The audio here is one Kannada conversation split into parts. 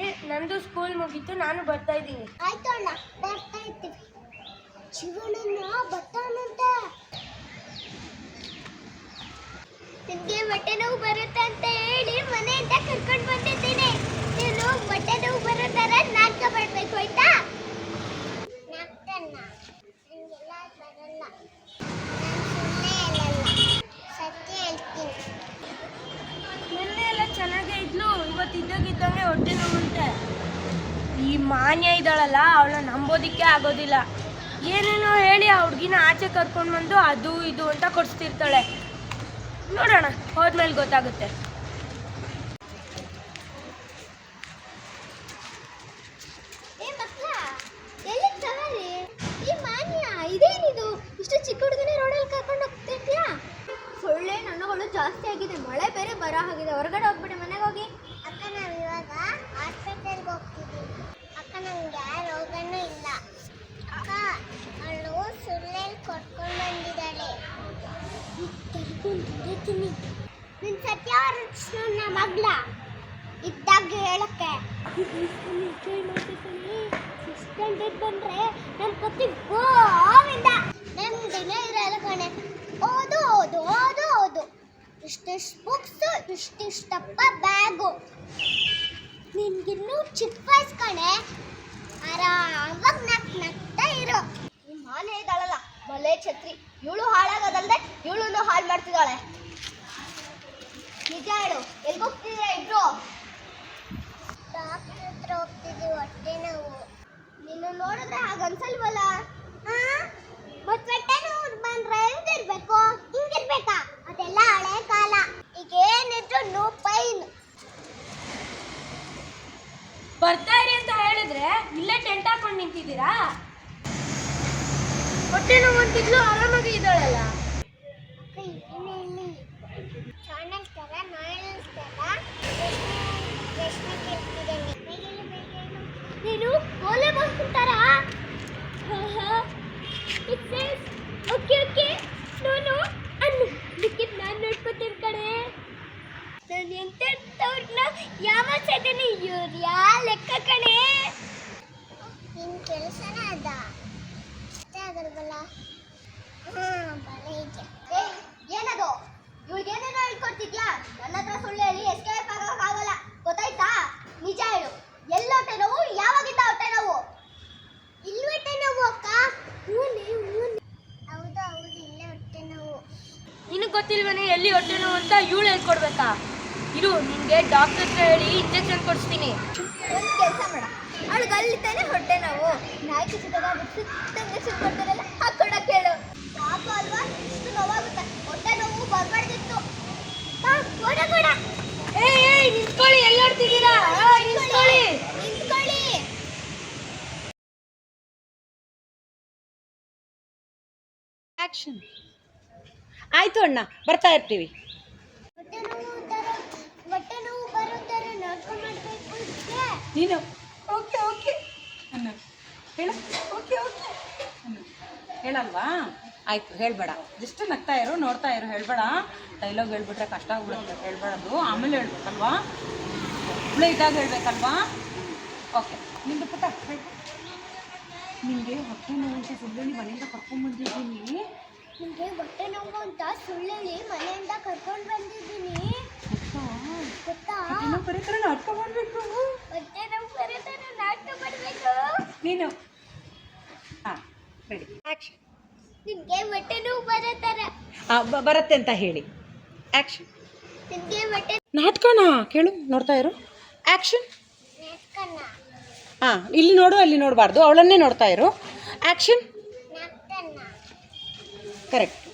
ಬರ್ತಾ ನಂದು ಸ್ಕೂಲ್ ಮುಗೀತು, ನಾನು ಬರ್ತಾ ಇದ್ದೀನಿ. ಆಯ್ತು ಅಣ್ಣ, ಬರ್ತಾ ಇರ್ತೀವಿ ಶಿವಣ್ಣ ಬರ್ತಾನಂತ. ನಿಮಗೆ ಹೊಟ್ಟೆ ನೋವು ಬರುತ್ತೆ ಅಂತ ಹೇಳಿ ಮನೆಯಿಂದ ಕರ್ಕೊಂಡು ಬಂದಿದ್ದೀನಿ ನೀನು ಹೊಟ್ಟೆ ನೋವು ಬರೋ ಥರ ನಾಟಕ ಮಾಡಬೇಕು ಆಯ್ತಾ ನಾಟಕನ ನನಗೆಲ್ಲ ಬರಲ್ಲ ನಾನು ಸುಮ್ಮನೆ ಹೇಳಲ್ಲ ಸತ್ಯ ಹೇಳ್ತೀನಿ ನಿನ್ನೆ ಎಲ್ಲ ಚೆನ್ನಾಗೇ ಇದ್ಲು ಇವತ್ತು ಇದ್ದಾಗಿದ್ದಂಗೆ ಹೊಟ್ಟೆ ನೋವುಂಟೆ ಈ ಮಾನ್ಯ ಇದ್ದಾಳಲ್ಲ ಅವಳನ್ನ ಆಗೋದಿಲ್ಲ. ಏನೇನೋ ಹೇಳಿ ಆ ಹುಡುಗಿನ ಆಚೆ ಕರ್ಕೊಂಡು ಬಂದು ಅದು ಇದು ಅಂತ ಕೊಡಿಸ್ತಿರ್ತಾಳೆ. ನೋಡೋಣ ಹೋದ್ಮೇಲೆ ಗೊತ್ತಾಗುತ್ತೆ. ಏ ಮಕ್ಳ ಎಲ್ಲಿ ಸವಾರಿ? ಈ ಮಾನ್ಯ ಇದೇನಿದು ಇಷ್ಟು ಚಿಕ್ಕ ಹುಡುಗನೇ ರೋಡಲ್ಲಿ ಕರ್ಕೊಂಡು ಹೋಗ್ತಿದ್ಯಾ ಸೊಳ್ಳೆ ನನ್ನಗಳು ಜಾಸ್ತಿ ಆಗಿದೆ. ಮಳೆ ಬೇರೆ ಬರೋ ಹಾಗಿದೆ ಹೊರಗಡೆ ಹೋಗ್ಬಿಡಿ ಮನೆಗೆ ಹೋಗಿ. ಅಕ್ಕ ನಾವು ಇವಾಗ ಹಾಸ್ಪಿಟಲ್ಗೆ ಹೋಗ್ತಿದ್ದೀವಿ ಅಕ್ಕ ನನಗೆ ರೋಗನೂ ಇಲ್ಲ ಅಕ್ಕ ಅವಳು ಸುಳ್ಳೆಲ್ಲಿ ಕೊಟ್ಕೊಂಡು ಬಂದಿದ್ದಾಳೆ ಸತ್ಯ ನನ್ನ ಮಗ್ಳ ಇದ್ದಾಗ ಹೇಳಕ್ಕೆ. ಬಂದ್ರೆ ನನ್ನ ಪತಿ ಗೋವಿಂದ ನಮ್ಮ ದಿನ ಇರಲ್ಲ ಕಣೆ ಓದು ಓದು ಓದು ಓದು ಇಷ್ಟಿಷ್ಟು ಬುಕ್ಸ್ ಇಷ್ಟಿಷ್ಟಪ್ಪ ಬ್ಯಾಗು ನಿನ್ಗಿನ್ನೂ ಚಿಕ್ಕ ವಯಸ್ಸು ಕಣೆ ಆರಾಮಾಗಿ ನಕ್ ನಗ್ತಾ ಇರೋ ಈ ಮಾಲೆ ಇದ್ದಾಳಲ್ಲ ಮಲೆ ಛತ್ರಿ. ಇವಳು ಹಾಳಾಗೋದಲ್ದೆ ಇವಳು ಹಾಳು ಮಾಡ್ತಿದ್ದಾಳೆ. ನಿಜ ಹೇಳು ಎಲ್ಲಿ ಹೋಗ್ತಿದ್ದೀರಾ ಇಬ್ರು? ಡಾಕ್ಟರ್ ಹತ್ರ ಹೋಗ್ತಿದ್ದೀವಿ ಹೊಟ್ಟೆ ನೋವು. ನಿನ್ನ ನೋಡಿದ್ರೆ ಹಾಗೆ ಅನ್ಸಲ್ವಲ್ಲ? ಮತ್ತೆ ಹೊಟ್ಟೆ ನೋವು ಬಂದ್ರೆ ಹೆಂಗಿರ್ಬೇಕು? ಹಿಂಗಿರ್ಬೇಕಾ? ಅದೆಲ್ಲ ಹಳೆ ಕಾಲ. ಈಗ ಏನಿದ್ರು ನೋ ಪೈನ್ ಬರ್ತಾ ಇರಿ ಅಂತ ಹೇಳಿದ್ರೆ ಇಲ್ಲೇ ಟೆಂಟ್ ಹಾಕೊಂಡು ನಿಂತಿದ್ದೀರಾ? ಹೊಟ್ಟೆ ನೋವು ಅಂತಿದ್ಲು ಆರಾಮಾಗಿ ಇದ್ದಾಳಲ್ಲ? ಚಾನಲ್ ತರ ನಾಯಿಸ್ ತರ ಪ್ರಶ್ನೆ ಕೇಳ್ತಿದ್ದೇನೆ ನೀನು ಓಲೆ ಬರ್ಕೊಂತಾರ ಇಟ್ ಸೇಸ್ ಓಕೆ ಓಕೆ ನೋನು ಅನ್ನು ಲಿಕ್ಕಿದ್ ನಾನು ನೋಡ್ಕೊತೀನಿ ಕಣೆ. ನಾನು ಎಂತೆಂಥವ್ರನ್ನ ಯಾವತ್ತಿದ್ದೀನಿ ಇವ್ರು ಯಾ ಲೆಕ್ಕ ಕಣೆ. ನಿನ್ನ ಕೆಲಸನೇ ಅದ. ಅಷ್ಟೇ ಆಗಲ್ವಲ್ಲ? ಹಾಂ ಬಲ ಇದೆ ಏನದು ಇವಳಿಗೆ ಏನೇನೋ ಹೇಳ್ಕೊಡ್ತಿದ್ಯಾ ನನ್ನ ಹತ್ರ ಸುಳ್ಳು ಹೇಳಿ ಎಸ್ಕೇಪ್ ಆಗೋಕ್ಕಾಗಲ್ಲ ಗೊತ್ತಾಯ್ತಾ ನಿಜ ಹೇಳು ಎಲ್ಲ ಹೊಟ್ಟೆ ನೋವು ಯಾವಾಗಿಂದ ಹೊಟ್ಟೆ ನೋವು ಇಲ್ಲಿ ಹೊಟ್ಟೆ ನೋವು ಅಕ್ಕ ಹೌದು ಹೌದು ಇಲ್ಲೇ ಹೊಟ್ಟೆ ನೋವು ನಿನಗೆ ಗೊತ್ತಿಲ್ವನೇ ಎಲ್ಲಿ ಹೊಟ್ಟೆ ನೋವು ಅಂತ ಇವಳು ಹೇಳ್ಕೊಡ್ಬೇಕಾ? ಇರು ನಿಮಗೆ ಡಾಕ್ಟರ್ ಹತ್ರ ಹೇಳಿ ಇಂಜೆಕ್ಷನ್ ಕೊಡಿಸ್ತೀನಿ. ಒಂದು ಕೆಲಸ ಮಾಡ. ಅವಳಿಗೆ ಅಲ್ಲಿ ತಾನೇ ಹೊಟ್ಟೆ ನಾವು. ನಾಯಿ ಕಿಸಿದಾಗ ಇಂಜೆಕ್ಷನ್ ಕೊಡ್ತಾರಲ್ಲ ಕೊಡಕ್ಕೆ ಹೇಳು. ಪಾಪ ಅಲ್ವಾ? ಇಷ್ಟು ನೋವಾಗುತ್ತೆ. ಹೊಟ್ಟೆ ನೋವು ಬರಬಾರ್ದಿತ್ತು. ಕೊಡ ಕೊಡ. ಏಯ್ ಏಯ್ ನಿಂತ್ಕೊಳ್ಳಿ ಎಲ್ಲಿ ಹೊಡ್ತಿದ್ದೀರಾ? ನಿಂತ್ಕೊಳ್ಳಿ. ನಿಂತ್ಕೊಳ್ಳಿ. ಆಕ್ಷನ್ ಆಯ್ತು ಅಣ್ಣ ಬರ್ತಾ ಇರ್ತೀವಿ ಹೊಟ್ಟೆ ನೋವು ತರ ಹೊಟ್ಟೆ ನೋವು ಬರೋ ಥರ ನಾಟಕ ಮಾಡಬೇಕು ಇದಕ್ಕೆ ನೀನು. Okay okay. ಅನ್ನ. ಹೇಳು. Okay okay. ಹೇಳಲ್ವಾ? ಆಯ್ತು ಹೇಳ್ಬೇಡ. ಜಸ್ಟ್ ನಗ್ತಾ ಇರು ನೋಡ್ತಾ ಇರು ಹೇಳ್ಬೇಡ. ಡೈಲಾಗ್ ಹೇಳ್ಬಿಟ್ರೆ ಕಷ್ಟ ಆಗ್ಬಿಡುತ್ತೆ. ಹೇಳ್ಬೇಡದು ಆಮೇಲೆ ಹೇಳ್ಬೇಕಲ್ವಾ? ಒಬ್ಬಳೇ ಇದ್ದಾಗ ಹೇಳ್ಬೇಕಲ್ವಾ? ಓಕೆ. ನಿಮ್ದು ಪುಟ್ಟ. ನಿಮಗೆ ಹೊಟ್ಟೆ ನೋವು ಅಂತ ಸುಳ್ಳಿ ಮನೆಯಿಂದ ಕರ್ಕೊಂಡ್ಬಂದಿದ್ದೀನಿ ನಿಮಗೆ ಹೊಟ್ಟೆ ನೋವು ಅಂತ ಸುಳ್ಳಿ ಮನೆಯಿಂದ ಕರ್ಕೊಂಡು ಬಂದಿದ್ದೀನಿ. ಇನ್ನೂ ಬರೀ ಥರ ನಾಟಕ ಮಾಡಬೇಕು. ನೀನು. ಹಾಂ ರೆಡಿ ಆ್ಯಕ್ಷನ್ ನಿಮಗೆ ಹೊಟ್ಟೆ ನೋವು ಬರೋ ಥರ ಬರುತ್ತೆ ಅಂತ ಹೇಳಿ. ಆ್ಯಕ್ಷನ್ ನಿಮಗೆ ಹೊಟ್ಟೆ ನಾಟಕನ? ಕೇಳು ನೋಡ್ತಾ ಇರು. ಆ್ಯಕ್ಷನ್ ಹಾ ಹಾಂ ಇಲ್ಲಿ ನೋಡು ಅಲ್ಲಿ ನೋಡಬಾರ್ದು. ಅವಳನ್ನೇ ನೋಡ್ತಾ ಇರು. ಆ್ಯಕ್ಷನ್ ಕರೆಕ್ಟ್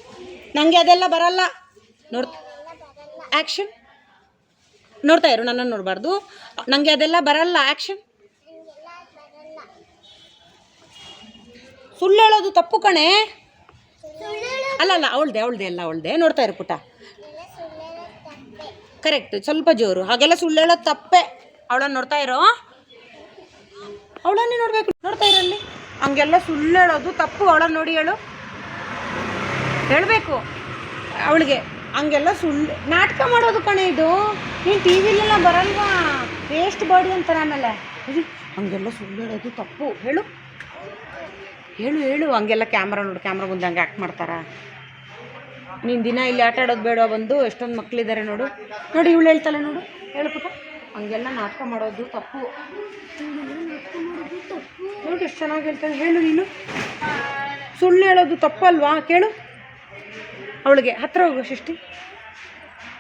ನನಗೆ ಅದೆಲ್ಲ ಬರಲ್ಲ. ನೋಡ್ ಆಕ್ಷನ್ ಆ್ಯಕ್ಷನ್ ನೋಡ್ತಾ ಇರು, ನನ್ನನ್ನು ನೋಡಬಾರ್ದು. ನನಗೆ ಅದೆಲ್ಲ ಬರಲ್ಲ ಆ್ಯಕ್ಷನ್ ಸುಳ್ಳೇಳೋದು ಸುಳ್ಳು ಹೇಳೋದು ತಪ್ಪು ಕಣೆ. ಅಲ್ಲ ಅಲ್ಲ, ಅವಳ್ದೆ ಅವಳ್ದೆ ಅಲ್ಲ, ಅವಳ್ದೆ. ನೋಡ್ತಾ ಇರು ಪುಟ. ಕರೆಕ್ಟ್ ಸ್ವಲ್ಪ ಜೋರು. ಹಾಗೆಲ್ಲ ಸುಳ್ಳು ಹೇಳೋದು ತಪ್ಪೆ. ಅವಳನ್ನ ನೋಡ್ತಾ ಇರೋ? ಅವಳನ್ನೇ ನೋಡ್ಬೇಕು. ನೋಡ್ತಾ ಇರಲ್ಲಿ ಹಂಗೆಲ್ಲ ಸುಳ್ಳು ಹೇಳೋದು ತಪ್ಪು. ಅವಳನ್ನ ನೋಡಿ ಹೇಳು. ಹೇಳಬೇಕು. ಅವಳಿಗೆ. ಹಂಗೆಲ್ಲ ಸುಳ್ಳು. ನಾಟಕ ಮಾಡೋದು ಕಣೆ ಇದು. ನೀನು ಟಿ ವಿಲೆಲ್ಲ ಬರಲ್ವಾ? ವೇಸ್ಟ್ ಬಾಡಿ ಅಂತಾರೆ ಆಮೇಲೆ. ಹಂಗೆಲ್ಲ ಸುಳ್ಳು ಹೇಳೋದು ತಪ್ಪು. ಹೇಳು. ಹೇಳು ಹೇಳು. ಹಂಗೆಲ್ಲ ಕ್ಯಾಮ್ರಾ ನೋಡು ಕ್ಯಾಮ್ರಾ ಮುಂದೆ ಹಂಗೆ ಆ್ಯಕ್ಟ್ ಮಾಡ್ತಾರಾ. ನೀನು ದಿನ ಇಲ್ಲಿ ಆಟ ಆಡೋದು ಬೇಡ ಬಂದು, ಎಷ್ಟೊಂದು ಮಕ್ಕಳಿದ್ದಾರೆ ನೋಡು. ನೋಡಿ ಇವಳು ಹೇಳ್ತಾಳೆ ನೋಡು. ಹೇಳು ಪುಟ್ಟ. ಹಂಗೆಲ್ಲ ನಾಟಕ ಮಾಡೋದು ತಪ್ಪು. ನೋಡಿ, ಎಷ್ಟು ಚೆನ್ನಾಗಿ ಹೇಳ್ತಾಳೆ. ಹೇಳು ನೀನು. ಸುಳ್ಳು ಹೇಳೋದು ತಪ್ಪಲ್ವಾ? ಕೇಳು. ಅವಳಿಗೆ, ಹತ್ರ ಹೋಗು ಸೃಷ್ಟಿ.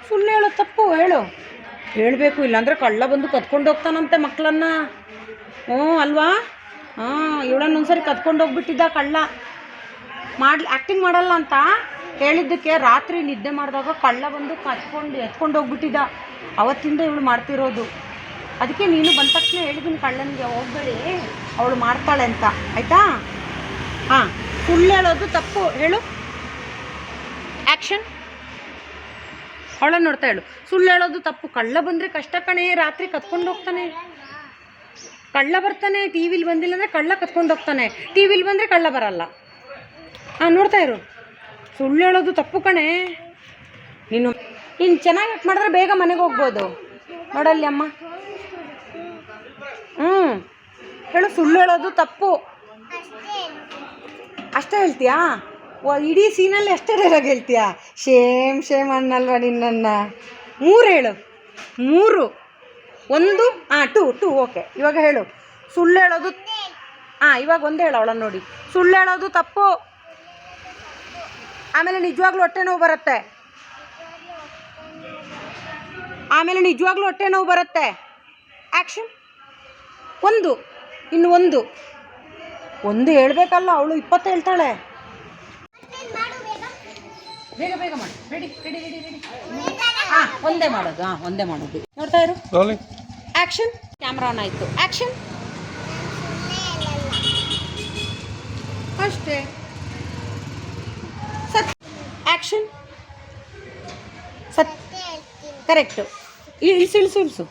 ಸುಮ್ಮನೆ ಹೇಳೋದು ತಪ್ಪು, ಹೇಳು. ಹೇಳಬೇಕು, ಇಲ್ಲಾಂದ್ರೆ ಕಳ್ಳ ಬಂದು ಕತ್ಕೊಂಡು ಹೋಗ್ತಾನಂತೆ ಮಕ್ಕಳನ್ನ ಹ್ಞೂ, ಅಲ್ವಾ? ಹಾಂ ಇವಳನ್ನ ಒಂದ್ಸರಿ ಕತ್ಕೊಂಡು ಹೋಗ್ಬಿಟ್ಟಿದ್ದ ಕಳ್ಳ. ಮಾಡಿ ಆ್ಯಕ್ಟಿಂಗ್ ಮಾಡಲ್ಲ ಅಂತ ಹೇಳಿದ್ದಕ್ಕೆ ರಾತ್ರಿ ನಿದ್ದೆ ಮಾಡಿದಾಗ ಕಳ್ಳ ಬಂದು ಕತ್ಕೊಂಡು ಎತ್ಕೊಂಡು ಹೋಗ್ಬಿಟ್ಟಿದ್ದ. ಅವತ್ತಿಂದ ಇವಳು ಮಾಡ್ತಿರೋದು. ಅದಕ್ಕೆ ನೀನು ಬಂದ ತಕ್ಷಣ ಹೇಳಿದ್ದೀನಿ ಕಳ್ಳನಿಗೆ, ಹೋಗ್ಬೇಡಿ, ಅವಳು ಮಾಡ್ತಾಳೆ ಅಂತ. ಆಯಿತಾ? ಹಾಂ ಸುಳ್ಳು ಹೇಳೋದು ತಪ್ಪು. ಹೇಳು. ಆ್ಯಕ್ಷನ್ ಅವಳ ನೋಡ್ತಾ ಹೇಳು. ಸುಳ್ಳು ಹೇಳೋದು ತಪ್ಪು. ಕಳ್ಳ ಬಂದರೆ ಕಷ್ಟ ಕಣೆ. ರಾತ್ರಿ ಕತ್ಕೊಂಡು ಹೋಗ್ತಾನೆ. ಕಳ್ಳ ಬರ್ತಾನೆ, ಟಿ ವಿಲಿ ಬಂದಿಲ್ಲ ಅಂದರೆ ಕಳ್ಳ ಕತ್ಕೊಂಡು ಹೋಗ್ತಾನೆ. ಟಿ ವಿಲಿ ಬಂದರೆ ಕಳ್ಳ ಬರಲ್ಲ. ಹಾಂ ನೋಡ್ತಾ ಇರು. ಸುಳ್ಳು ಹೇಳೋದು ತಪ್ಪು ಕಣೆ. ನೀನು ನೀನು ಚೆನ್ನಾಗಿ ಮಾಡಿದ್ರೆ ಬೇಗ ಮನೆಗೆ ಹೋಗ್ಬೋದು. ನೋಡಲ್ಲಿ ಅಮ್ಮ. ಹ್ಞೂ ಹೇಳು, ಸುಳ್ಳು ಹೇಳೋದು ತಪ್ಪು. ಅಷ್ಟೇ ಹೇಳ್ತೀಯಾ? ಇಡೀ ಸೀನಲ್ಲಿ ಅಷ್ಟೇ ಡೈಲಾಗ್ ಹೇಳ್ತೀಯ? ಶೇಮ್ ಶೇಮ್ ಅನ್ನಲ್ವಾ ನಿನ್ನನ್ನು? ಮೂರು ಹೇಳು. ಮೂರು. ಒಂದು ಹಾಂ ಟು ಟು, ಓಕೆ. ಇವಾಗ ಹೇಳು. ಸುಳ್ಳು ಹೇಳೋದು ಹಾಂ ಇವಾಗ ಒಂದು ಹೇಳು ಅವಳನ್ನು ನೋಡಿ. ಸುಳ್ಳು ಹೇಳೋದು ತಪ್ಪು. ಆಮೇಲೆ ನಿಜವಾಗ್ಲೂ ಹೊಟ್ಟೆ ನೋವು ಬರುತ್ತೆ. ಆಮೇಲೆ ನಿಜವಾಗ್ಲೂ ಹೊಟ್ಟೆ ನೋವು ಬರುತ್ತೆ. ಆ್ಯಕ್ಷನ್ ಒಂದು. ಇನ್ನು ಒಂದು. ಒಂದು ಹೇಳ್ಬೇಕಲ್ಲ, ಅವಳು ಇಪ್ಪತ್ತು ಹೇಳ್ತಾಳೆ. ಬೇಗ ಬೇಗ ಮಾಡಿ. ರೆಡಿ ರೆಡಿ ರೆಡಿ ರೆಡಿ ಹಾಂ ಒಂದೇ ಮಾಡೋದು ಹಾಂ ಒಂದೇ ಮಾಡೋದು. ನೋಡ್ತಾ ಇರು. ಆ್ಯಕ್ಷನ್ ಕ್ಯಾಮ್ರಾ ಆನ್ ಆಯಿತು. ಆ್ಯಕ್ಷನ್ ಅಷ್ಟೇ. ಸತ್. ಆ್ಯಕ್ಷನ್ ಸತ್. ಕರೆಕ್ಟು ಇಳಿಸು ಇಳಿಸು ಇಳಿಸು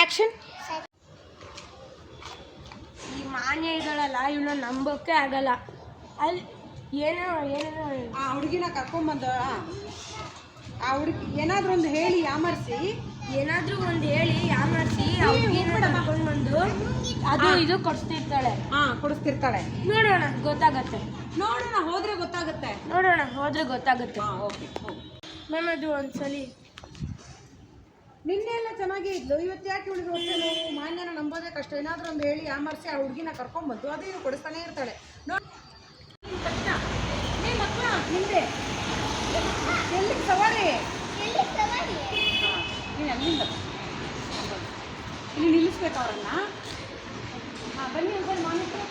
ಆ್ಯಕ್ಷನ್ ಈ ಮಾನ್ಯ ಇದ್ದಾಳಲ್ಲ ಇವಳು ನಂಬೋಕೆ ಆಗಲ್ಲ. ಅಲ್ಲಿ ಏನೋ ಏನೇನೋ ಆ ಹುಡುಗಿನ ಕರ್ಕೊಂಬಂದ ಆ. ಹುಡುಗಿ ಏನಾದ್ರೂ ಒಂದು ಹೇಳಿ ಯಾಮರ್ಸಿ. ಏನಾದ್ರೂ ಒಂದು ಹೇಳಿ ಯಾಮರ್ಸಿ ಕರ್ಕೊಂಡು ಬಂದು ಅದು ಇದು ಕೊಡಿಸ್ತಿರ್ತಾಳೆ. ಹಾಂ ಕೊಡಿಸ್ತಿರ್ತಾಳೆ. ನೋಡೋಣ ಗೊತ್ತಾಗತ್ತೆ. ನೋಡೋಣ ಹೋದ್ರೆ ಗೊತ್ತಾಗುತ್ತೆ. ನೋಡೋಣ ಹೋದ್ರೆ ಗೊತ್ತಾಗುತ್ತೆ. ಹಾಂ ಓಕೆ ಮ್ಯಾಮ್ ಅದು ಒಂದ್ಸಲಿ. ನಿನ್ನೆ ಎಲ್ಲ ಚೆನ್ನಾಗೇ ಇದ್ಲು. ಇವತ್ತು ಯಾಕೆ ಇವಳಿಗೆ ಹೊಟ್ಟೆ ನೋವು ಮಾನ್ಯನ ನಂಬೋದೇ ಕಷ್ಟ. ಏನಾದರೂ ಒಂದು ಹೇಳಿ ಯಾಮರ್ಸಿ ಆ ಹುಡುಗಿನ ಕರ್ಕೊಂಡ್ಬಂದು ಅದೇನು ಕೊಡಿಸ್ತಾನೆ ಇರ್ತಾಳೆ. ನೋಡಿ ನಿಂದೆ. ಎಲ್ಲಿಗೆ ಸವಾರಿ? ನೀನು ಅಲ್ಲಿಂದ ಇಲ್ಲಿ ನಿಲ್ಲಿಸ್ಬೇಕು ಅವರನ್ನ. ಹಾಂ ಬನ್ನಿ ಒಂದ್ಸರಿ ಮಾನಿಟ್ರು.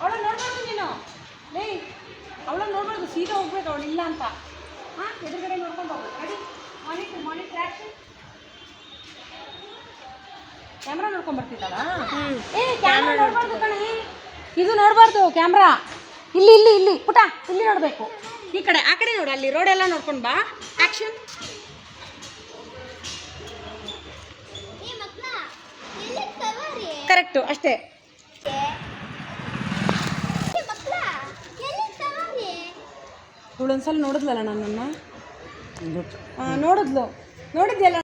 ಅವಳ ನೋಡ್ಬಾರ್ದು ನೀನು. ಲೇ ಅವಳ ನೋಡ್ಬಾರ್ದು ಸೀದಾ ಹೋಗ್ಬೇಕು ಅವಳು ಇಲ್ಲ ಅಂತ. ಹಾಂ ಎದುರುಗಡೆ ನೋಡ್ಕೊಂಡು ಹೋಗ್ಬೇಕು. Ready monitor monitor action camera ನೋಡ್ಕೊಂಡ್ ಬರ್ತಿದ್ದಾಳ? ಏ ಕ್ಯಾಮ್ರಾ ನೋಡ್ಬಾರ್ದು ಕಣೆ. ಇದು ನೋಡಬಾರ್ದು ಕ್ಯಾಮ್ರಾ ಇಲ್ಲಿ ಇಲ್ಲಿ ಇಲ್ಲಿ. ಪುಟ ಇಲ್ಲಿ ನೋಡಬೇಕು. ಈ ಕಡೆ ಆ ಕಡೆ ನೋಡು ಅಲ್ಲಿ ರೋಡ್ ಎಲ್ಲ ನೋಡ್ಕೊಂಡು ಬಾ. ಆ್ಯಕ್ಷನ್ ಕರೆಕ್ಟು ಅಷ್ಟೇ. ಒಂದ್ಸಲ ನೋಡಿದ್ಲಲ್ಲ ನನ್ನನ್ನು? ನೋಡಿದ್ಲು. ನೋಡಿದ್ಯಲ್ಲ?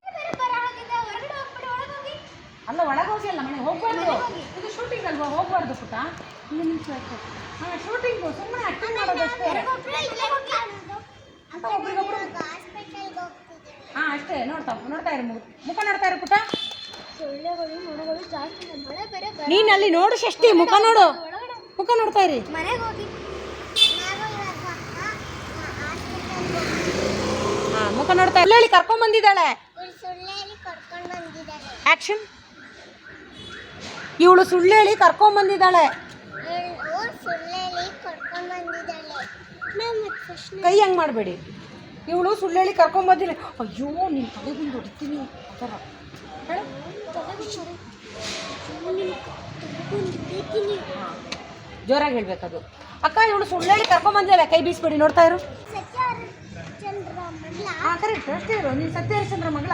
ಅಲ್ಲ ಒಳಗೆ ಹೋಗಿ ಅಲ್ಲ ಮನೆ ಹೋಗ್ಬಾರ್ದು. ಇದು ಶೂಟಿಂಗ್ ಅಲ್ವಾ? ಹೋಗ್ಬಾರ್ದು ಪುಟ್ಟ ಇಲ್ಲಿ ನಿಲ್ಸ್ಬೇಕು. ಹಾಂ ಶೂಟಿಂಗು ಸುಮ್ಮನೆ ಆ್ಯಕ್ಟಿಂಗ್ ಮಾಡೋದಷ್ಟೇ ಅಂತ ಒಬ್ರಿಗೊಬ್ರು ಹಾಂ ಅಷ್ಟೇ ನೋಡ್ತಾ ನೋಡ್ತಾ ಇರು ಮುಖ. ನೋಡ್ತಾ ಇರು ಪುಟ್ಟ ಸೊಳ್ಳೆಗಳು ನೊಣಗಳು ಜಾಸ್ತಿ ಮಳೆ ಬೇರೆ ಬರ ನೀನು ಅಲ್ಲಿ ನೋಡು ಷಷ್ಟಿ ಮುಖ ನೋಡು. ಮುಖ ನೋಡ್ತಾ ಇರಿ. ಮನೆಗೆ ಹೋಗಿ ಹಾಂ ಮುಖ ನೋಡ್ತಾ ಇರ್ಲಿ ಕರ್ಕೊಂಡ್ ಬಂದಿದ್ದಾಳೆ. ಆ್ಯಕ್ಷನ್ ಇವಳು ಸುಳ್ಳು ಹೇಳಿ ಕರ್ಕೊಂಡ್ ಬಂದಿದ್ದಾಳೆ. ಕರ್ಕೊಂಡು ಬಂದಿದ್ದಾಳೆ. ಕೈ ಹಂಗೆ ಮಾಡಬೇಡಿ. ಇವಳು ಸುಳ್ಳೇಳಿ ಕರ್ಕೊಂಬಂದಿಲ್ಲ ಕರ್ಕೊಂಡ್ ಬಂದಿಲ್ಲ. ಅಯ್ಯೋ ನಿನ್ನ ತಲೆ ಬಂದು ಹೊಡಿತೀನಿ. ಆ ಥರ ಹೇಳು. ಜೋರಾಗಿ ಹೇಳ್ಬೇಕದು. ಅಕ್ಕ ಇವಳು ಸುಳ್ಳೇಳಿ ಕರ್ಕೊಂಬಂದಿಲ್ಲ ಕೈ ಬೀಸ್ಬೇಡಿ ನೋಡ್ತಾ ಇರು. ಮಗಳ ಹಾಂ ಕರೆಕ್ಟ್ ಅಷ್ಟೇ ಇರು. ನೀನು ಸತ್ಯ ಹರಿಶ್ಚಂದ್ರ ಮಗಳ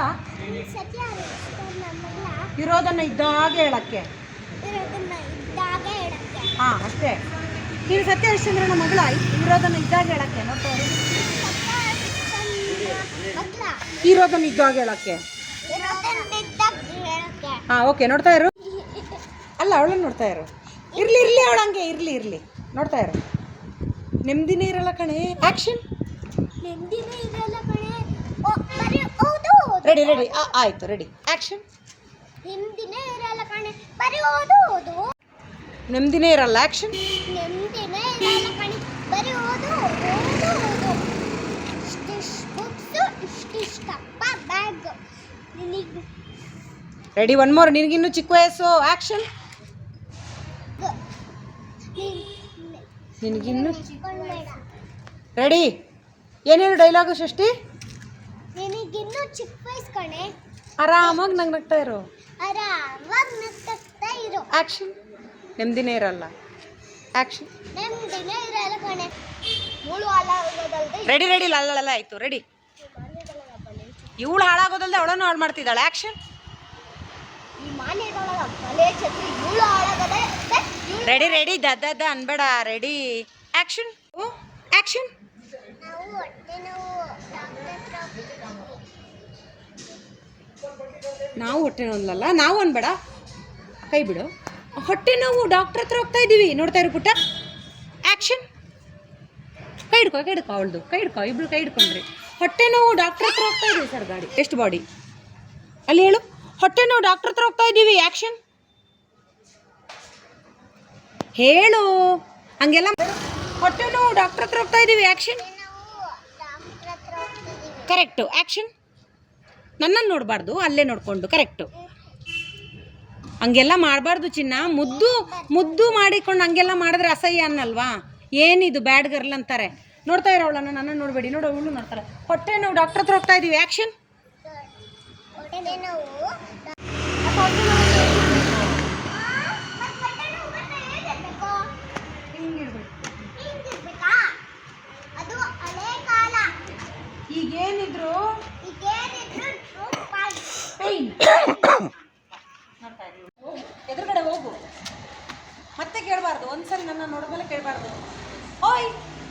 ಮಗಳ ಇರೋದನ್ನ ಇದ್ದಾಗೆ ಹೇಳಕ್ಕೆ. ಇರೋದನ್ನ ಇದ್ದಾಗ ಹೇಳಕ್ಕೆ. ಹಾಂ ಅಷ್ಟೇ. ನೀನು ಸತ್ಯ ಹರಿಶ್ಚಂದ್ರನ ಮಗಳ. ಇರೋದನ್ನ ಇದ್ದಾಗ ಹೇಳಕ್ಕೆ. ಇರೋದನ್ನ ಇದ್ದಾಗ ಹೇಳಕ್ಕೆ. ಹಾ ಓಕೆ ನೋಡ್ತಾ ಇರು. ಅಲ್ಲ, ಅವಳನ್ನ ನೋಡ್ತಾ ಇರು. ಇರ್ಲಿ ಇರ್ಲಿ ಅವಳು ಹಂಗೆ, ಇರ್ಲಿ ಇರ್ಲಿ. ನೋಡ್ತಾ ಇರು. ನೆಮ್ಮದಿನೇ ಇರಲ್ಲ ಕಣೆ. ಆ್ಯಕ್ಷನ್ ರೆಡಿ ರೆಡಿ ಆಯಿತು ರೆಡಿ ಆ್ಯಕ್ಷನ್ ಹಿಂದಿನೇ ಇರಲ್ಲ ಕಣೆ. ಬರೀ ಓದು ಓದು ನೆಮ್ಮದಿನೇ ಇರಲ್ಲ ಆ್ಯಕ್ಷನ್ ನೆಮ್ಮದಿನೇ ಇರಲ್ಲ ಕಣೆ. ಬರೀ ಓದು ಓದು ಓದು. ಓದು ಇಷ್ಟಿಷ್ಟು ಬುಕ್ಸು ಇಷ್ಟಿಷ್ಟಪ್ಪ ಬ್ಯಾಗ್ ನಿನಗೆ ರೆಡಿ ಒನ್ ಮೋರ್ ನಿನಗಿನ್ನೂ ಚಿಕ್ಕ ವಯಸ್ಸು ಆ್ಯಕ್ಷನ್ ನಿನಗಿನ್ನು ರೆಡಿ ಏನೇನು ಡೈಲಾಗು ಸೃಷ್ಟಿ? ನಿನಗಿನ್ನೂ ಚಿಕ್ಕ ವಯಸ್ಸು ಕಣೆ. ಆರಾಮಾಗಿ ನಂಗೆ ನಗ್ತಾ ಇರೋ. ಆರಾಮಾಗಿ ನಗ್ತಾ ಇರೋ. ಆ್ಯಕ್ಷನ್ ನೆಮ್ಮದಿನೇ ಇರಲ್ಲ. ಆ್ಯಕ್ಷನ್ ರೆಡಿ ರೆಡಿ ಲಲ್ಲ ಆಯಿತು ರೆಡಿ ಇವಳು ಹಾಳಾಗೋದಲ್ದೆ ಅವಳನ್ನು ಹಾಳು ಮಾಡ್ತಿದ್ದಾಳೆ. ಆ್ಯಕ್ಷನ್ ರೆಡಿ ರೆಡಿ ದದ ದ ಅನ್ಬೇಡ ರೆಡಿ ಆ್ಯಕ್ಷನ್ ಆ್ಯಕ್ಷನ್ ನಾವು ಹೊಟ್ಟೆ ನೋವಲ್ಲ ನಾವು ಅನ್ಬೇಡ. ಕೈ ಬಿಡು. ಹೊಟ್ಟೆ ನೋವು ಡಾಕ್ಟ್ರ್ ಹತ್ರ ಹೋಗ್ತಾ ಇದ್ದೀವಿ ನೋಡ್ತಾ ಇರು ಪುಟ್ಟ. ಆ್ಯಕ್ಷನ್ ಕೈ ಹಿಡ್ಕೊ ಕೈ ಹಿಡ್ಕೊ ಅವಳದು. ಕೈ ಹಿಡ್ಕೊ, ಇಬ್ರು ಕೈ ಹಿಡ್ಕೊಂಡ್ರಿ. ಹೊಟ್ಟೆ ನೋವು ಡಾಕ್ಟ್ರ್ ಹತ್ರ ಹೋಗ್ತಾ ಇದ್ದೀವಿ ಸರ್ ಗಾಡಿ. ಎಷ್ಟು ಬಾಡಿ ಅಲ್ಲಿ ಹೇಳು. ಹೊಟ್ಟೆ ನೋವು ಡಾಕ್ಟ್ರ್ ಹತ್ರ ಹೋಗ್ತಾ ಇದ್ದೀವಿ ಆ್ಯಕ್ಷನ್ ಹೇಳು. ಹಂಗೆಲ್ಲ ಹೊಟ್ಟೆ ನೋವು ಡಾಕ್ಟ್ರ್ ಹತ್ರ ಹೋಗ್ತಾ ಇದ್ದೀವಿ ಆ್ಯಕ್ಷನ್ ಕರೆಕ್ಟು ಆ್ಯಕ್ಷನ್ ನನ್ನನ್ನು ನೋಡಬಾರ್ದು. ಅಲ್ಲೇ ನೋಡಿಕೊಂಡು. ಕರೆಕ್ಟು ಹಂಗೆಲ್ಲ ಮಾಡಬಾರ್ದು ಚಿನ್ನ. ಮುದ್ದು ಮುದ್ದು ಮಾಡಿಕೊಂಡು ಹಂಗೆಲ್ಲ ಮಾಡಿದ್ರೆ ಅಸಹ್ಯ ಅನ್ನಲ್ವಾ? ಏನಿದು ಬ್ಯಾಡ್ ಗರ್ಲ್ ಅಂತಾರೆ. ನೋಡ್ತಾ ಇರೋ ಅವಳನ್ನ ನನ್ನ ನೋಡಬೇಡಿ. ನೋಡೋ ಅವಳು ನೋಡ್ತಾರೆ. ಹೊಟ್ಟೆ ನೋವು ಡಾಕ್ಟರ್ ಹತ್ರ ಹೋಗ್ತಾ ಇದೀವಿ. ಆ್ಯಕ್ಷನ್ ಈಗೇನಿದ್ರು ಈಗೇನಿದ್ರು ಪೈನ್ ಎದುರುಗಡೆ ಹೋಗು ಮತ್ತೆ ಕೇಳಬಾರ್ದು. ಒಂದ್ಸರಿ ನನ್ನ ನೋಡಿದ್ಮೇಲೆ ಕೇಳಬಾರ್ದು. ಓಯ್,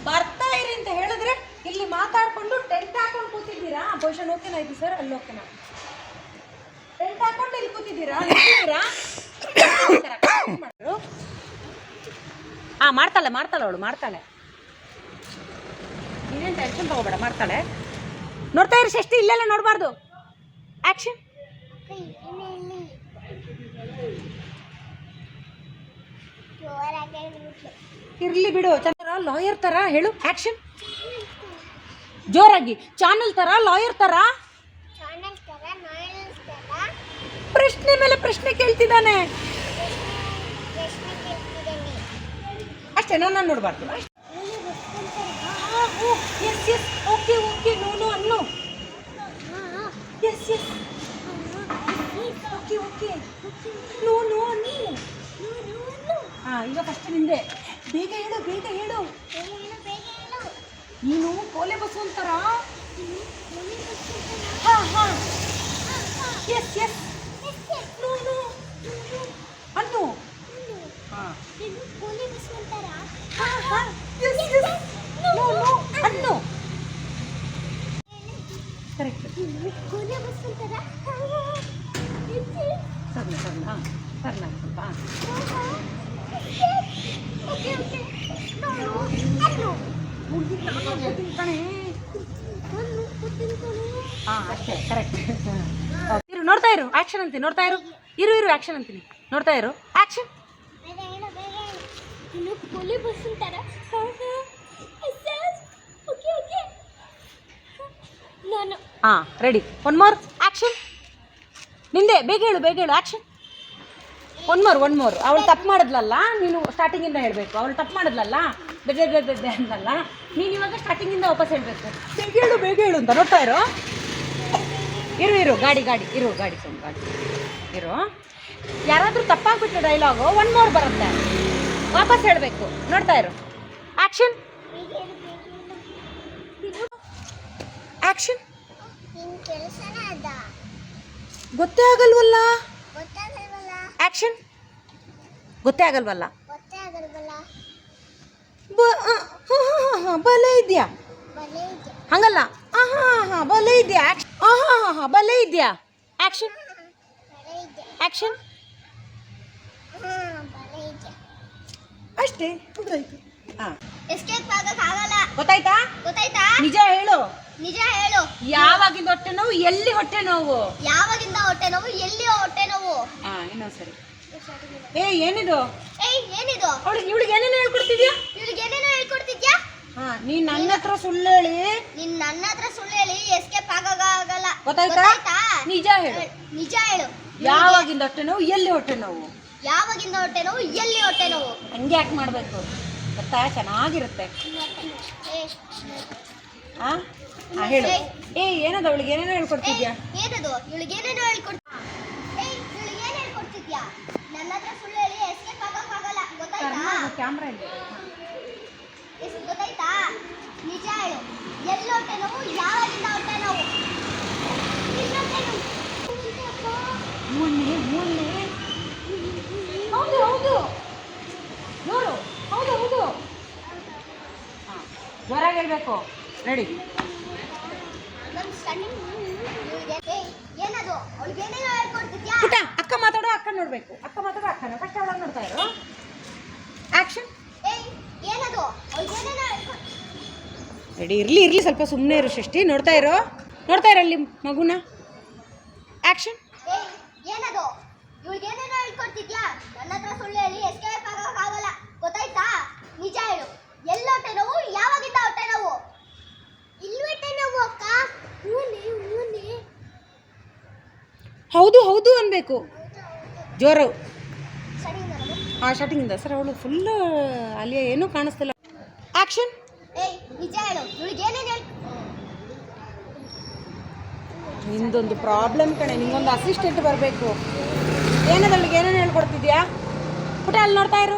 ಬರ್ತಾ ಇರಿ ಅಂತ ಹೇಳಿದ್ರೆ ಇಲ್ಲಿ ಮಾತಾಡ್ಕೊಂಡು ಟೆಂಟ್ ಹಾಕೊಂಡು ಕೂತಿದ್ದೀರಾ? ಬಹುಶಃ ಓಕೆನಾ ಇದು ಸರ್, ಅಲ್ಲಿ ಓಕೆನಾ ಟೆಂಟ್ ಹಾಕೊಂಡು ಇಲ್ಲಿ ಕೂತಿದ್ದೀರಾ? ಹಾ ಮಾಡ್ತಾಳೆ ಮಾಡ್ತಾಳೆ ಅವಳು, ಮಾಡ್ತಾಳೆ. ನೀನೇನು ಟೆನ್ಷನ್ ತಗೋಬೇಡ, ಮಾಡ್ತಾಳೆ. ನೋಡ್ತಾ ಇರಿ ಷಷ್ಟಿ ಇಲ್ಲೆಲ್ಲ ನೋಡಬಾರ್ದು. ಆ್ಯಕ್ಷನ್ ಜೋರಾಗಿ ಹೇಳ್ಬಿಟ್ಲು. ಇರ್ಲಿ ಬಿಡು, ಚಂದ್ರ ಲಾಯರ್ ತರ ಹೇಳು ಆಕ್ಷನ್ ಜೋರಾಗಿ ಚಾನಲ್ ತರ ಲಾಯರ್ ತರ. ಪ್ರಶ್ನೆ ಮೇಲೆ ಪ್ರಶ್ನೆ ಕೇಳ್ತಿದ್ದಾನೆ. ಅಷ್ಟೇ, ನಾನು ನೋಡಬಾರ್ದು. Yes yes okay okay no no ಅನ್ನು. Yes yes okay okay no no ಅನ್ನು. ಹಾಂ ಈಗ ಫಸ್ಟ್ ನಿಂದೆ. ಬೇಗ ಹೇಳು ಬೇಗ ಹೇಳು. ನೀನು ಕೋಲೆ ಬಸ್ಸು ಅಂತಾರ. ಹಾಂ ಹಾಂ. ಹಾ, ಹಾ. ಎಸ್ ಎಸ್ ಅನ್ನು ಹಾಂ ನೋ ಅನ್ನು ಕರೆಕ್ಟ್ ಸರಿ ಸರಿ. ಹಾಂ. ಸರಿ ಸ್ವಲ್ಪ ಅಷ್ಟೇ ಕರೆಕ್ಟ್ ಇರು ನೋಡ್ತಾ ಇರು ಆ್ಯಕ್ಷನ್ ಅಂತೀನಿ ನೋಡ್ತಾ ಇರು ಇರು ಇರು ಆ್ಯಕ್ಷನ್ ಅಂತೀನಿ ನೋಡ್ತಾ ಇರು ಆ್ಯಕ್ಷನ್ ಕೋಲಿ ಬಸ್ ಅಂತಾರ ನಾನು ಹಾಂ ರೆಡಿ ಒನ್ ಮೋರ್ ಆ್ಯಕ್ಷನ್ ನಿಂದೆ ಬೇಗ ಹೇಳು ಬೇಗ ಹೇಳು action one more one more ಅವಳು ತಪ್ಪು ಮಾಡಿದ್ಲಲ್ಲ? ನೀನು ಸ್ಟಾರ್ಟಿಂಗಿಂದ ಹೇಳಬೇಕು. ಅವಳು ತಪ್ಪು ಮಾಡಿದ್ಲಲ್ಲ? ಬೆದೆ ಬೆದೆ ಅಂದಲ್ಲ ನೀನು ಇವಾಗ ಸ್ಟಾರ್ಟಿಂಗಿಂದ ವಾಪಸ್ ಹೇಳಬೇಕು. ಬೇಗ ಹೇಳು ಬೇಗ ಹೇಳು ಅಂತ. ನೋಡ್ತಾ ಇರು? ಇರು ಇರು. ಗಾಡಿ ಗಾಡಿ. ಇರು ಗಾಡಿ ಸುಮ್ಮ ಗಾಡಿ. ಇರು. ಯಾರಾದರೂ ತಪ್ಪಾಗ್ಬಿಟ್ಟು ಡೈಲಾಗು ಒನ್ ಮೋರ್ ಬರುತ್ತೆ. ವಾಪಸ್ ಹೇಳಬೇಕು. ನೋಡ್ತಾ ಇರು. ಆ್ಯಕ್ಷನ್ ಆ್ಯಕ್ಷನ್ ನಿನ್ನ ಕೆಲಸನ ಅದ. ಗೊತ್ತೇ ಆಗಲ್ವಲ್ಲ? ಆ್ಯಕ್ಷನ್ ಗೊತ್ತೇ ಆಗಲ್ವಲ್ಲ? ಬಲೆ ಇದೆಯಾ? ಬಲೆ ಇದೆ ಹಂಗಲ್ಲ. ಆ, ಹಾ ಹಾ ಬಲೆ ಇದೆಯಾ? ಆ ಹಾಂ ಹಾಂ ಹಾಂ ಬಲ್ಲೇ ಇದೆಯಾ? ಆ್ಯಕ್ಷನ್ ಆ್ಯಕ್ಷನ್ ಅಷ್ಟೇ ಗೊತ್ತಾಯ್ತು ಎಸ್ಕೇಪ್ ಆಗಲ್ಲ. ಗೊತ್ತಾಯ್ತಾ? ಗೊತ್ತಾಯ್ತಾ? ನಿಜ ಹೇಳು. ನಿಜ ಹೇಳು. ಯಾವಾಗಿಂದ ಹೊಟ್ಟೆ ನೋವು ಎಲ್ಲಿ ಹೊಟ್ಟೆ ನೋವು? ಯಾವಾಗಿಂದ ಹೊಟ್ಟೆ ನೋವು ಎಲ್ಲಿ ಹೊಟ್ಟೆ ನೋವು? ಹಾ ಇನ್ನೊಂದು ಸರಿ ಏ ಏನಿದು? ಏಯ್ ಏನಿದು? ಅವಳಿಗೆ ಇವಳಿಗೆ ಏನೇನು ಹೇಳ್ಕೊಡ್ತಿದ್ಯಾ? ಇವಳಿಗೆ ಏನೇನೋ ಹೇಳ್ಕೊಡ್ತಿದ್ಯಾ? ಹಾ ನೀನು ನನ್ನ ಹತ್ರ ಸುಳ್ಳು ಹೇಳಿ. ನೀನ್ ನನ್ನ ಹತ್ರ ಸುಳ್ಳು ಹೇಳಿ ಎಸ್ಕೇಪ್ ಆಗಲ್ಲ. ಗೊತ್ತಾಯ್ತಾ? ನಿಜ ಹೇಳು. ನಿಜ ಹೇಳು. ಯಾವಾಗಿಂದ ಹೊಟ್ಟೆ ನೋವು ಎಲ್ಲಿ ಹೊಟ್ಟೆ ನೋವು? ಯಾವಾಗಿಂದ ಹೊಟ್ಟೆ ನೋವು ಎಲ್ಲಿ ಹೊಟ್ಟೆ ನೋವು? ಹಂಗೆ ಯಾಕೆ ಮಾಡಬೇಕು? ಗೊತ್ತಾ? ಚೆನ್ನಾಗಿರುತ್ತೆ. ಹಾಂ ಹಾಂ ಹೇಳು. ಏ ಏನದು ಅವಳಿಗೆ? ಏನೇನೋ ಹೇಳ್ಕೊಡ್ತಿದ್ಯಾ? ಏನದು? ಇವಳಿಗೆ ಏನೇನೋ ಹೇಳ್ಕೊಡ್ತಿ ಏಯ್ ಇವಳಿಗೆ ಏನ್ ಹೇಳ್ಕೊಡ್ತಿದ್ಯಾ? ನನ್ನ ಹತ್ರ ಸುಳ್ಳು ಹೇಳಿ ಎಸ್ಕೇಪ್ ಆಗಕ್ಕಾಗಲ್ಲ ಗೊತ್ತಾಯ್ತಾ? ಕ್ಯಾಮ್ರಾ ಇಲ್ಲ. ಗೊತ್ತಾಯ್ತಾ? ನಿಜ ಹೇಳು. ಎಲ್ಲಿ ಹೊಟ್ಟೆ ನೋವು? ಯಾವಾಗಿಂದ ಹೊಟ್ಟೆ ನೋವು? ಎಲ್ಲಿ ಹೊಟ್ಟೆ ನೋವು? ಮೂನ್ನೆ ಮೂನ್ನೆ ಹೌದು ಹೌದು ನೋಡು ಹೌದು ಹೌದು ಹಾಂ ಜ್ವರಾಗಿ ಹೇಳ್ಬೇಕು ರೆಡಿ ನಮ್ ಸಣ್ಣ ಇವ್ಳಿಗೆ- ಏಯ್, ಏನದು ಅವಳಿಗೆ ಏನೇನೋ ರೆಡಿ ಪುಟ ಅಕ್ಕ ಮಾತಾಡೋ ಅಕ್ಕ ನೋಡಬೇಕು. ಅಕ್ಕ ಮಾತಾಡೋ ಅಕ್ಕನ. ಫಸ್ಟ್ ಅವಳ ನೋಡ್ತಾ ಇರೋ. ಆ್ಯಕ್ಷನ್ ರೆಡಿ ಇರಲಿ ಇರಲಿ ಸ್ವಲ್ಪ ಸುಮ್ಮನೆ ಇರು ಷಷ್ಠಿ ನೋಡ್ತಾ ಇರೋ. ನೋಡ್ತಾ ಇರಲ್ಲಿ ಮಗುನ. ಆ್ಯಕ್ಷನ್ ಏಯ್ ಏನದು ಇವಳಿಗೆ ಏನೇನೋ ಹೇಳ್ಕೊಡ್ತಿದ್ಯಾ ನನ್ನ ಹತ್ರ ಸುಳ್ಳು ಹೇಳಿ ಎಸ್ಕೇಪ್ ಆಗಕ್ಕಾಗಲ್ಲ ಗೊತ್ತಾಯ್ತಾ ನಿಜ ಹೇಳು ಎಲ್ಲಿ ಹೊಟ್ಟೆ ನೋವು ಯಾವಾಗಿಂದ ಹೊಟ್ಟೆ ನೋವು ಇಲ್ಲಿ ಹೊಟ್ಟೆ ನೋವು ಅಕ್ಕ ಹೂನೆ ಹೂನೆ ಹೌದು ಹೌದು ಅನ್ಬೇಕು. ಜೋರು. ಆ ಸ್ಟಾರ್ಟಿಂಗಿಂದ ಸರ್ ಅವಳು ಫುಲ್ ಅಲ್ಲಿ ಏನೂ ಕಾಣಿಸ್ತಿಲ್ಲ. ಆ್ಯಕ್ಷನ್ ನಿಂದೊಂದು ಪ್ರಾಬ್ಲಮ್ ಕಣೆ. ನಿಂಗೊಂದು ಅಸಿಸ್ಟೆಂಟ್ ಬರಬೇಕು. ಏನದಲ್ಲಿಗೆ ಏನೇನು ಹೇಳ್ಕೊಡ್ತಿದ್ಯಾ? ಪುಟ ಅಲ್ಲಿ ನೋಡ್ತಾ ಇರು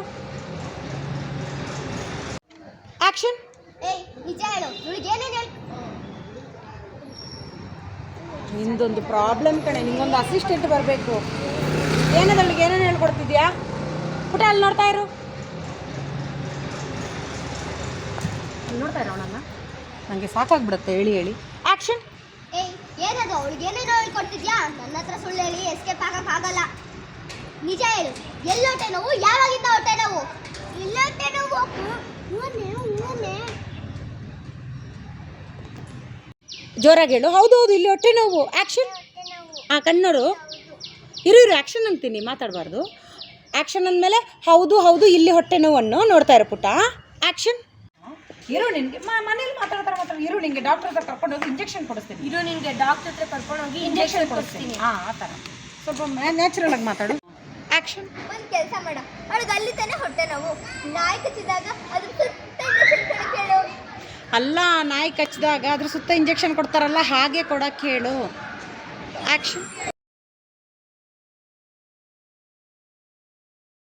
ಆ್ಯಕ್ಷನ್ ಏಯ್ ನಿಜ ಹೇಳು ಇವಳಿಗೆ ಏನೇನು ಹೇಳ್ ನಿಂದೊಂದು ಪ್ರಾಬ್ಲಮ್ ಕಣೆ ನಿಂಗೊಂದು ಅಸಿಸ್ಟೆಂಟ್ ಬರಬೇಕು. ಏನದಲ್ಲಿಗೆ ಏನೇನು ಹೇಳ್ಕೊಡ್ತಿದ್ಯಾ? ಪುಟ ಅಲ್ಲಿ ನೋಡ್ತಾ ಇರು? ನೋಡ್ತಾ ಇರೋ ಅವಳನ್ನ? ನನಗೆ ಸಾಕಾಗ್ಬಿಡುತ್ತೆ, ಹೇಳಿ ಹೇಳಿ. ಆ್ಯಕ್ಷನ್ ಏನದು? ಅವಳಿಗೆ ಏನೇನೋ ಹೇಳ್ಕೊಡ್ತಿದ್ಯಾ? ನನ್ನ ಹತ್ರ ಸುಳ್ಳು ಹೇಳಿ ಎಸ್ಕೇಪ್ ಆಗಕ್ಕಾಗಲ್ಲ ನಿಜ ಹೇಳು, ಎಲ್ಲಿ ಹೊಟ್ಟೆ ನೋವು? ಯಾವಾಗಿಂದ ಹೊಟ್ಟೆ ನೋವು? ಇಲ್ಲ ಹೊಟ್ಟೆ ನೋವು? ಜೋರಾಗಿ ಹೇಳು. ಹೌದು ಹೌದು ಇಲ್ಲಿ ಹೊಟ್ಟೆ ನೋವು. ಆ್ಯಕ್ಷನ್ ಆ ಕಣ್ಣರು ಇರು ಇರು ಆ್ಯಕ್ಷನ್ ಅಂತೀನಿ ಮಾತಾಡಬಾರ್ದು. ಆ್ಯಕ್ಷನ್ ಅಂದಮೇಲೆ ಹೌದು ಹೌದು ಇಲ್ಲಿ ಹೊಟ್ಟೆ ನೋವನ್ನು ನೋಡ್ತಾ ಇರೋ ಪುಟ್ಟ. ಆ್ಯಕ್ಷನ್ ಇರು ನಿನಗೆ ಮನೇಲಿ ಮಾತಾಡ್ತಾರೆ ಮಾತ್ರ ಇರು ನಿಮಗೆ ಡಾಕ್ಟರ್ ಹತ್ರ ಕರ್ಕೊಂಡು ಹೋಗಿ ಇಂಜೆಕ್ಷನ್ ಕೊಡಿಸ್ತೀನಿ. ಇರು ನಿಮಗೆ ಡಾಕ್ಟರ್ ಹತ್ರ ಕರ್ಕೊಂಡೋಗಿ ಇಂಜೆಕ್ಷನ್ ಕೊಡಿಸ್ತೀನಿ. ಹಾಂ ಆ ಥರ ಸ್ವಲ್ಪ ನ್ಯಾಚುರಲ್ ಆಗಿ ಮಾತಾಡು. ಆ್ಯಕ್ಷನ್ ಒಂದು ಕೆಲಸ ಮಾಡ. ಅವಳಿಗೆ ಅಲ್ಲಿ ತಾನೇ ಹೊಟ್ಟೆ ನೋವು. ನಾಯಿ ಕಚ್ಚಿದಾಗ ಅದು ಸುತ್ತ ಅಲ್ಲ ನಾಯಿ ಕಚ್ಚಿದಾಗ ಅದ್ರ ಸುತ್ತ ಇಂಜೆಕ್ಷನ್ ಕೊಡ್ತಾರಲ್ಲ ಹಾಗೆ ಕೊಡಕ್ಕೆ ಹೇಳು. ಆ್ಯಕ್ಷನ್